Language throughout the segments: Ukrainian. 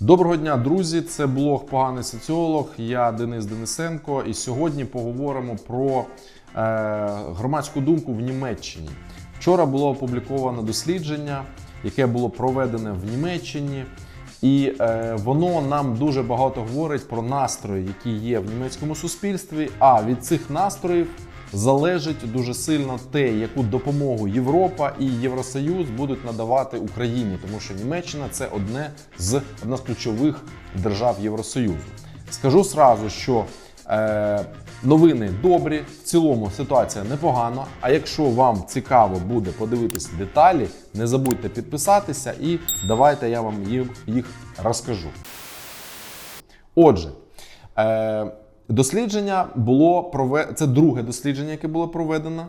Доброго дня, друзі! Це блог Поганий соціолог. Я Денис Денисенко. І сьогодні поговоримо про е, громадську думку в Німеччині. Вчора було опубліковано дослідження, яке було проведене в Німеччині, і е, воно нам дуже багато говорить про настрої, які є в німецькому суспільстві. А від цих настроїв залежить дуже сильно те, яку допомогу Європа і Євросоюз будуть надавати Україні, тому що Німеччина це одне з одна з ключових держав Євросоюзу. Скажу сразу, що е, новини добрі, в цілому ситуація непогана. А якщо вам цікаво буде подивитись деталі, не забудьте підписатися і давайте я вам їх розкажу. Отже, е, дослідження було проведено. Це друге дослідження, яке було проведено.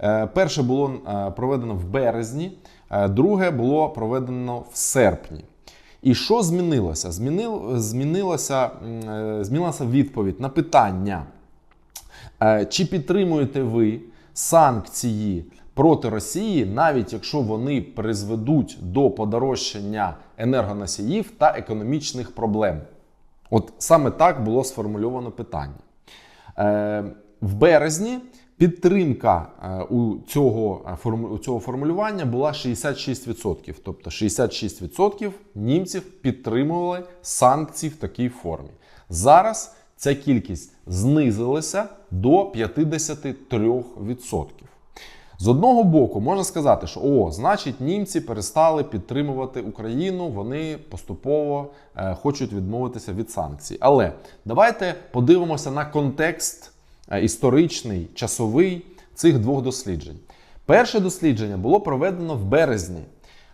Е, перше було е, проведено в березні, е, друге було проведено в серпні. І що змінилося? Змінил, змінилося, змінилася відповідь на питання. Чи підтримуєте ви санкції проти Росії, навіть якщо вони призведуть до подорожчання енергоносіїв та економічних проблем? От саме так було сформульовано питання. Е, в березні підтримка е, у, цього, е, у цього формулювання була 66%. Тобто 66% німців підтримували санкції в такій формі. Зараз ця кількість знизилася до 53%. З одного боку, можна сказати, що о, значить, німці перестали підтримувати Україну, вони поступово е, хочуть відмовитися від санкцій. Але давайте подивимося на контекст е, історичний, часовий цих двох досліджень. Перше дослідження було проведено в березні.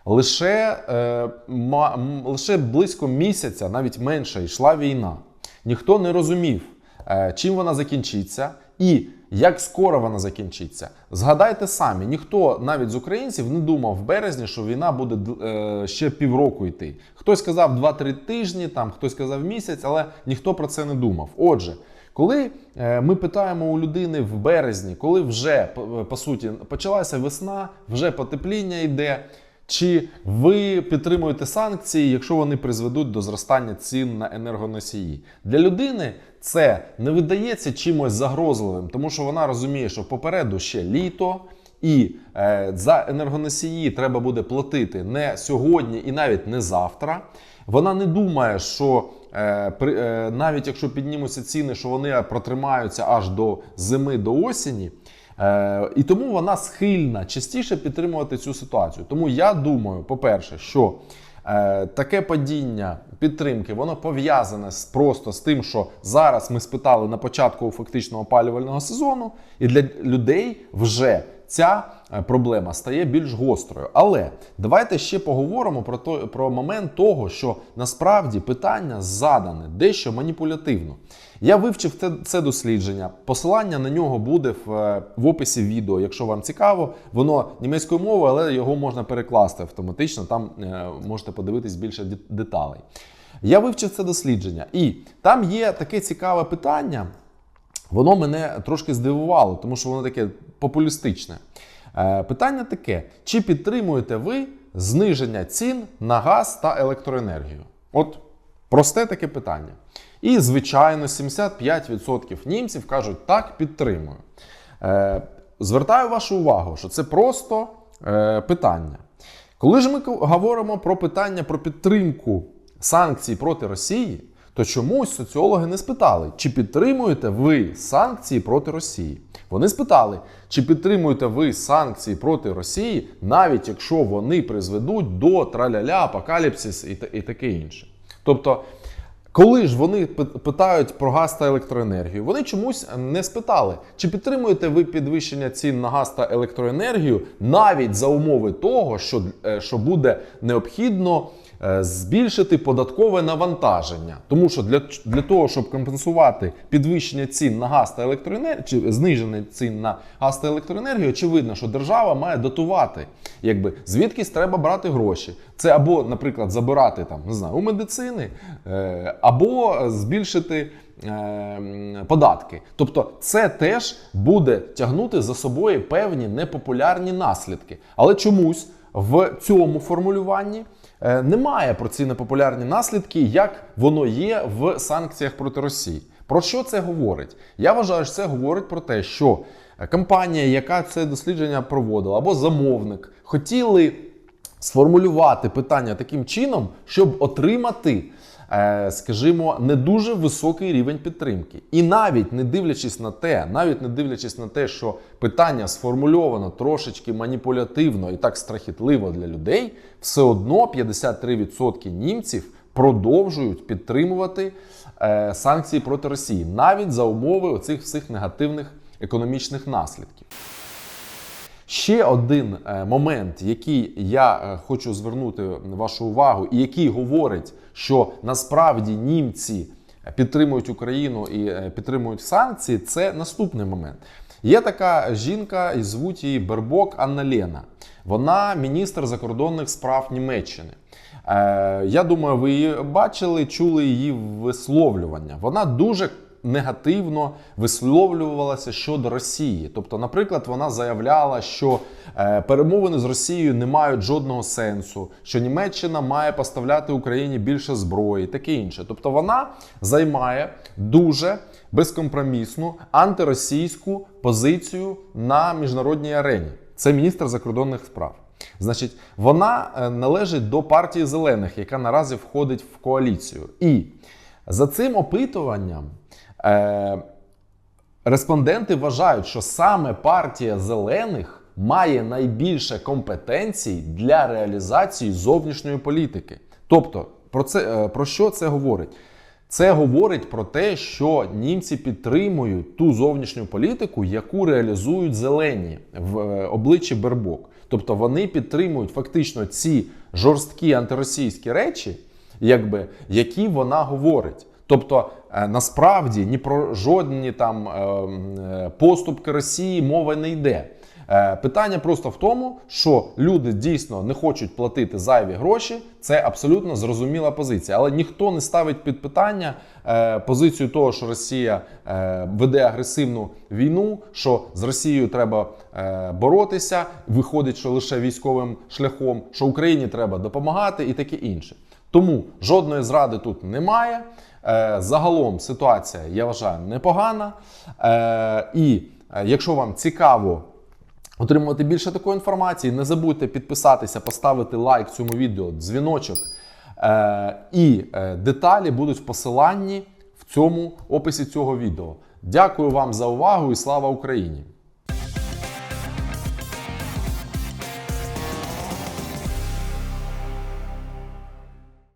Лише, е, ма- лише близько місяця, навіть менше, йшла війна. Ніхто не розумів, е, чим вона закінчиться і як скоро вона закінчиться. Згадайте самі, ніхто навіть з українців не думав в березні, що війна буде е, ще півроку йти. Хтось сказав 2-3 тижні, там хтось сказав місяць, але ніхто про це не думав. Отже, коли е, ми питаємо у людини в березні, коли вже по- по суті почалася весна, вже потепління йде. Чи ви підтримуєте санкції, якщо вони призведуть до зростання цін на енергоносії? Для людини це не видається чимось загрозливим, тому що вона розуміє, що попереду ще літо, і е, за енергоносії треба буде платити не сьогодні і навіть не завтра. Вона не думає, що е, при, е, навіть якщо піднімуться ціни, що вони протримаються аж до зими, до осені. Е, і тому вона схильна частіше підтримувати цю ситуацію. Тому я думаю, по-перше, що е, таке падіння підтримки воно пов'язане з, просто з тим, що зараз ми спитали на початку фактично опалювального сезону, і для людей вже ця е, проблема стає більш гострою. Але давайте ще поговоримо про то, про момент того, що насправді питання задане дещо маніпулятивно. Я вивчив це, це дослідження. Посилання на нього буде в, е, в описі відео, якщо вам цікаво. Воно німецькою мовою, але його можна перекласти автоматично. Там е, можете подивитись більше деталей. Я вивчив це дослідження, і там є таке цікаве питання. Воно мене трошки здивувало, тому що воно таке популістичне. Е, Питання таке: чи підтримуєте ви зниження цін на газ та електроенергію? От просте таке питання. І, звичайно, 75% німців кажуть, так, підтримую. Е, Звертаю вашу увагу, що це просто е, питання. Коли ж ми говоримо про питання про підтримку санкцій проти Росії, то чомусь соціологи не спитали, чи підтримуєте ви санкції проти Росії. Вони спитали, чи підтримуєте ви санкції проти Росії, навіть якщо вони призведуть до траля-ля, апокаліпсис і, і таке інше. Тобто, коли ж вони пи- питають про газ та електроенергію, вони чомусь не спитали, чи підтримуєте ви підвищення цін на газ та електроенергію навіть за умови того, що, е, що буде необхідно збільшити податкове навантаження. Тому що для, для того, щоб компенсувати підвищення цін на газ та електроенергію, чи зниження цін на газ та електроенергію, очевидно, що держава має дотувати. Якби звідкись треба брати гроші. Це або, наприклад, забирати там, не знаю, у медицини, е, або збільшити е, податки. Тобто, це теж буде тягнути за собою певні непопулярні наслідки. Але чомусь в цьому формулюванні е, немає про ці непопулярні наслідки, як воно є в санкціях проти Росії. Про що це говорить? Я вважаю, що це говорить про те, що компанія, яка це дослідження проводила, або замовник, хотіли сформулювати питання таким чином, щоб отримати, е, скажімо, не дуже високий рівень підтримки. І навіть не дивлячись на те, навіть не дивлячись на те, що питання сформульовано трошечки маніпулятивно і так страхітливо для людей, все одно 53% німців продовжують підтримувати е, санкції проти Росії, навіть за умови оцих всіх негативних економічних наслідків. Ще один е, момент, який я е, хочу звернути вашу увагу, і який говорить, що насправді німці підтримують Україну і е, підтримують санкції, це наступний момент. Є така жінка, і звуть її Бербок Анна Лена. Вона міністр закордонних справ Німеччини. Е, я думаю, ви її бачили, чули її висловлювання. Вона дуже негативно висловлювалася щодо Росії. Тобто, наприклад, вона заявляла, що е, перемовини з Росією не мають жодного сенсу, що Німеччина має поставляти Україні більше зброї, таке інше. Тобто, вона займає дуже безкомпромісну антиросійську позицію на міжнародній арені. Це міністр закордонних справ. Значить, вона е, належить до партії зелених, яка наразі входить в коаліцію. І за цим опитуванням е, респонденти вважають, що саме партія зелених має найбільше компетенцій для реалізації зовнішньої політики. Тобто, про це е, про що це говорить? Це говорить про те, що німці підтримують ту зовнішню політику, яку реалізують зелені в е, обличчі Бербок. Тобто вони підтримують фактично ці жорсткі антиросійські речі, якби, які вона говорить. Тобто, е, насправді ні про жодні там е, е, поступки Росії мова не йде. Питання просто в тому, що люди дійсно не хочуть платити зайві гроші. Це абсолютно зрозуміла позиція. Але ніхто не ставить під питання позицію того, що Росія веде агресивну війну, що з Росією треба боротися. Виходить, що лише військовим шляхом, що Україні треба допомагати і таке інше. Тому жодної зради тут немає. Е, Загалом ситуація, я вважаю, непогана. Е, І е, якщо вам цікаво отримувати більше такої інформації, не забудьте підписатися, поставити лайк цьому відео, дзвіночок. І деталі будуть в посиланні в цьому описі цього відео. Дякую вам за увагу і слава Україні!